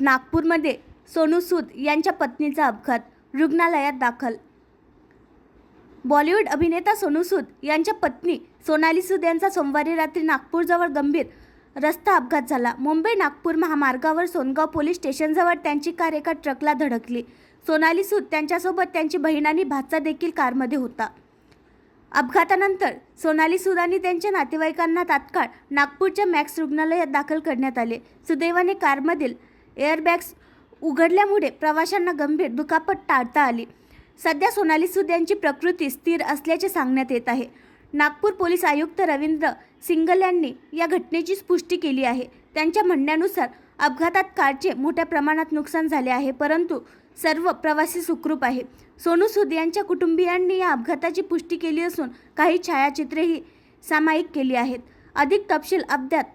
नागपूरमध्ये सोनू सूद यांच्या पत्नीचा अपघात रुग्णालयात दाखल. बॉलिवूड अभिनेता सोनू सूद यांच्या पत्नी सोनाली सूद यांचा सोमवारी रात्री नागपूरजवळ गंभीर रस्ता अपघात झाला. मुंबई नागपूर महामार्गावर सोनगाव पोलीस स्टेशनजवळ त्यांची कार एका ट्रकला धडकली. सोनाली सूद त्यांच्यासोबत त्यांची बहीण आणि भाचा देखील कारमध्ये होता. अपघातानंतर सोनाली सूद आणि त्यांच्या नातेवाईकांना तात्काळ नागपूरच्या मॅक्स रुग्णालयात दाखल करण्यात आले. सुदैवाने कारमधील एअरबॅग्स उघडल्यामुळे प्रवाशांना गंभीर दुखापत टाळता आली. सध्या सोनाली सूद यांची प्रकृती स्थिर असल्याचे सांगण्यात येत आहे. नागपूर पोलीस आयुक्त रवींद्र सिंगल यांनी या घटनेची पुष्टी केली आहे. त्यांच्या म्हणण्यानुसार अपघातात कारचे मोठ्या प्रमाणात नुकसान झाले आहे परंतु सर्व प्रवासी सुखरूप आहे. सोनू सूद यांच्या कुटुंबियांनी या अपघाताची पुष्टी केली असून काही छायाचित्रेही सामायिक केली आहेत. अधिक तपशील अद्याप